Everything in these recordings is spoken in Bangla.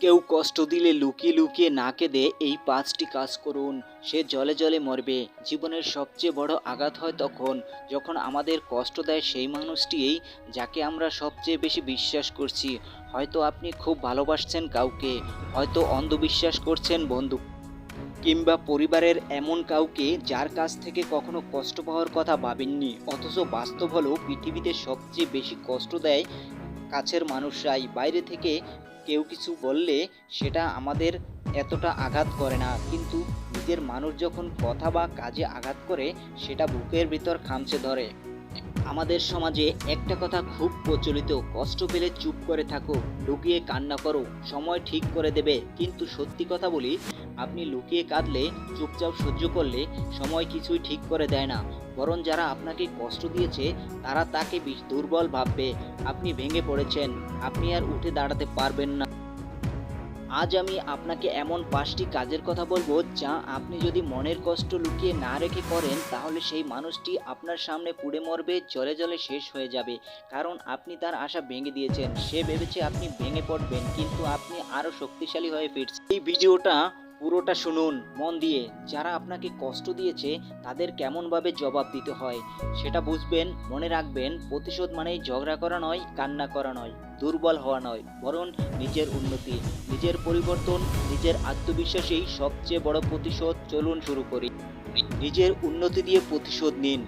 কেউ কষ্ট দিলে লুকিয়ে লুকিয়ে না কেঁদে এই পাঁচটি কাজ করুন, সে জলে জলে মরবে। জীবনের সবচেয়ে বড় আঘাত হয় তখন, যখন আমাদের কষ্ট দেয় সেই মানুষটিই যাকে আমরা সবচেয়ে বেশি বিশ্বাস করছি। হয়তো আপনি খুব ভালোবাসছেন কাউকে, হয়তো অন্ধবিশ্বাস করছেন বন্ধু কিংবা পরিবারের এমন কাউকে যার কাছ থেকে কখনো কষ্ট পাওয়ার কথা ভাবেননি। অথচ বাস্তব হলো পৃথিবীতে সবচেয়ে বেশি কষ্ট দেয় কাছের মানুষরাই। বাইরে থেকে কেউ কিছু বললে সেটা আমাদের এতটা আঘাত করে না। কিন্তু নিজের মানুষ যখন কথা বা কাজে আঘাত করে, সেটা বুকের ভিতর খামচে ধরে। আমাদের সমাজে একটা কথা খুব প্রচলিত, কষ্ট পেলে চুপ করে থাকো, লুকিয়ে কান্না করো, সময় ঠিক করে দেবে। কিন্তু সত্যি কথা বলি, আপনি লুকিয়ে কাঁদলে, চুপচাপ সহ্য করলে সময় কিছুই ঠিক করে দেয় না। বরং যারা আপনাকে কষ্ট দিয়েছে, তারা তাকে বিশ দুর্বল ভাববে। আপনি ভেঙে পড়েছেন। আপনি আর উঠে দাঁড়াতে পারবেন না। আজ আমি আপনাকে এমন পাঁচটি কাজের কথা বলব, যা আপনি যদি মনের কষ্ট লুকিয়ে না রেখে করেন, তাহলে সেই মানুষটি আপনার সামনে পুড়ে মরবে, জলে জলে শেষ হয়ে যাবে। কারণ আপনি তার আশা ভেঙে দিয়েছেন। সে ভেবেছে আপনি ভেঙে পড়বেন, কিন্তু আপনি আরও শক্তিশালী হয়ে ফিরছেন। এই ভিডিওটা পুরোটা শুনুন, মন দিয়ে। যারা আপনাকে কষ্ট দিয়েছে, তাদের কেমনভাবে জবাব দিতে হয়, সেটা বুঝবেন, মনে রাখবেন, প্রতিশোধ মানেই ঝগড়া করা নয়, কান্না করা নয়, দুর্বল হওয়া নয়, বরং নিজের উন্নতি, নিজের পরিবর্তন, নিজের আত্মবিশ্বাসেই সবচেয়ে বড় প্রতিশোধ। চলুন শুরু করি। নিজের উন্নতি দিয়ে প্রতিশোধ নিন।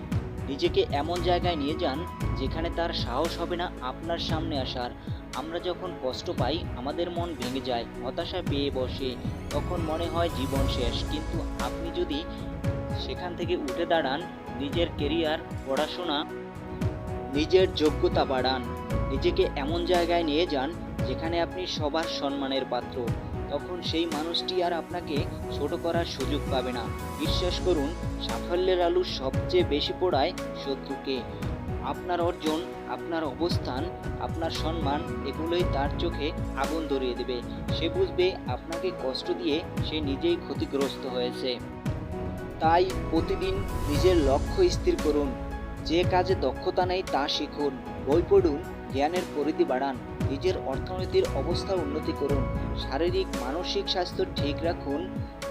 নিজেকে এমন জায়গায় নিয়ে যান, যেখানে তার সাহস হবে না আপনার সামনে আসার। আমরা যখন কষ্ট পাই, আমাদের মন ভেঙে যায়, হতাশা পেয়ে বসে, তখন মনে হয় জীবন শেষ। কিন্তু আপনি যদি সেখান থেকে উঠে দাঁড়ান, নিজের কেরিয়ার পড়াশোনা, নিজের যোগ্যতা বাড়ান, নিজেকে এমন জায়গায় নিয়ে যান, যেখানে আপনি সবার সম্মানের পাত্র, তখন সেই মানুষটি আর আপনাকে ছোট করার সুযোগ পাবে না। বিশ্বাস করুন, সাফল্যের আলু সবচেয়ে বেশি পোড়ায় শত্রুকে। আপনার অর্জন, আপনার অবস্থান, আপনার সম্মান এগুলোই তার চোখে আগুন ধরিয়ে দেবে। সে বুঝবে আপনাকে কষ্ট দিয়ে সে নিজেই ক্ষতিগ্রস্ত হয়েছে। তাই প্রতিদিন নিজের লক্ষ্য স্থির করুন। যে কাজে দক্ষতা নেই তা শিখুন। বই পড়ুন জ্ঞানের পরিধি বাড়ান, নিজের অর্থনীতির অবস্থার উন্নতি করুন, শারীরিক, মানসিক স্বাস্থ্য ঠিক রাখুন।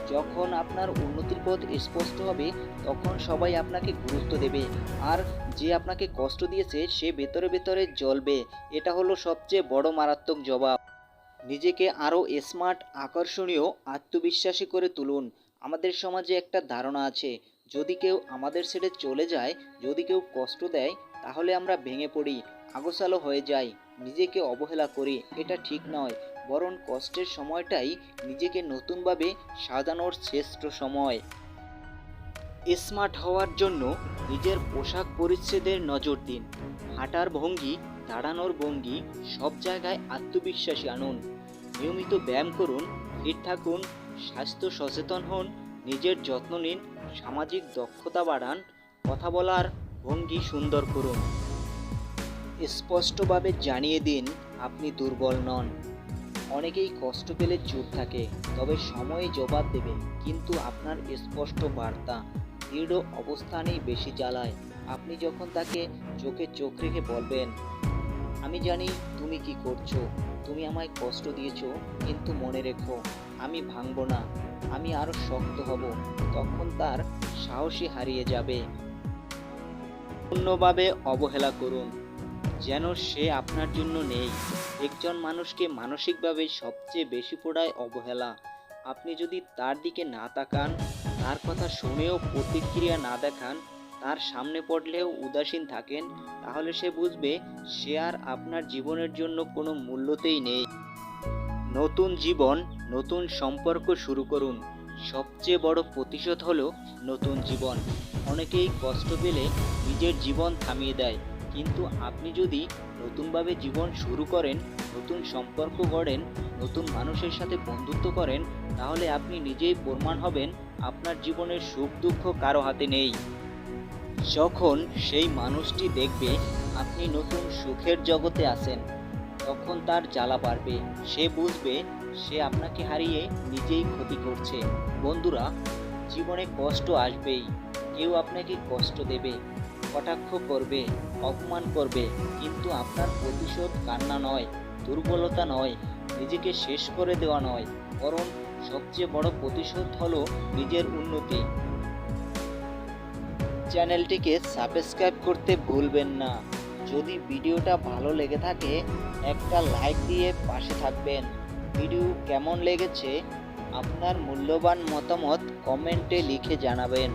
যখন আপনার উন্নতির পথ স্পষ্ট হবে, তখন সবাই আপনাকে গুরুত্ব দেবে। আর যে আপনাকে কষ্ট দিয়েছে, সে ভেতরে ভেতরে জ্বলবে। এটা হলো সবচেয়ে বড় মারাত্মক জবাব। নিজেকে আরও স্মার্ট, আকর্ষণীয়, আত্মবিশ্বাসী করে তুলুন। আমাদের সমাজে একটা ধারণা আছে, যদি কেউ আমাদের ছেড়ে চলে যায়, যদি কেউ কষ্ট দেয়, তাহলে আমরা ভেঙে পড়ি। আগোছালো হয়ে যাই নিজেকে অবহেলা করি, এটা ঠিক নয়। বরং কষ্টের সময়টাই নিজেকে নতুনভাবে সাজানোর শ্রেষ্ঠ সময়। স্মার্ট হওয়ার জন্য নিজের পোশাক পরিচ্ছেদের নজর দিন। হাঁটার ভঙ্গি, দাঁড়ানোর ভঙ্গি, সব জায়গায় আত্মবিশ্বাসী আনুন। নিয়মিত ব্যায়াম করুন, ফিট থাকুন, স্বাস্থ্য সচেতন হন, নিজের যত্ন নিন, সামাজিক দক্ষতা বাড়ান, কথা বলার ভঙ্গি সুন্দর করুন। স্পষ্টভাবে জানিয়ে দিন আপনি দুর্বল নন। অনেকেই কষ্ট পেলে চুপ থাকে, তবে সময়ে জবাব দেবে, কিন্তু আপনার স্পষ্ট বার্তা দৃঢ় অবস্থানেই বেশি জ্বালায়। আপনি যখন তাকে চোখে চোখ রেখে বলবেন, আমি জানি তুমি কি করছ, তুমি আমায় কষ্ট দিয়েছ, কিন্তু মনে রেখো, আমি ভাঙবো না, আমি আরও শক্ত হব তখন তার সাহসী হারিয়ে যাবে। অন্যভাবে অবহেলা করুন। যেন সে আপনার জন্য নেই। একজন মানুষকে মানসিকভাবে সবচেয়ে বেশি পড়ায় অবহেলা। আপনি যদি তার দিকে না তাকান, তার কথা শুনেও প্রতিক্রিয়া না দেখান, তার সামনে পড়লেও উদাসীন থাকেন, তাহলে সে বুঝবে সে আর আপনার জীবনের জন্য কোনো মূল্যতেই নেই। নতুন জীবন, নতুন সম্পর্ক শুরু করুন। সবচেয়ে বড় প্রতিশোধ হলো নতুন জীবন। অনেকেই কষ্ট পেলে নিজের জীবন থামিয়ে দেয়। কিন্তু আপনি যদি নতুনভাবে জীবন শুরু করেন, নতুন সম্পর্ক গড়েন, নতুন মানুষের সাথে বন্ধুত্ব করেন, তাহলে আপনি নিজেই প্রমাণ হবেন আপনার জীবনের সুখ দুঃখ কারও হাতে নেই। যখন সেই মানুষটি দেখবে আপনি নতুন সুখের জগতে আছেন, তখন তার জ্বালা বাড়বে। সে বুঝবে সে আপনাকে হারিয়ে নিজেই ক্ষতি করছে। বন্ধুরা, জীবনে কষ্ট আসবেই। কেউ আপনাকে কষ্ট দেবে। কটাক্ষ করবে, অপমান করবে, কিন্তু আপনার প্রতিশোধ কান্না নয়, দুর্বলতা নয়, নিজেকে শেষ করে দেওয়া নয়, বরং সবচেয়ে বড় প্রতিশোধ হলো নিজের উন্নতি। চ্যানেলটিকে সাবস্ক্রাইব করতে ভুলবেন না। যদি ভিডিওটা ভালো লেগে থাকে, একটা লাইক দিয়ে পাশে থাকবেন। ভিডিও কেমন লেগেছে, আপনার মূল্যবান মতামত কমেন্টে লিখে জানাবেন।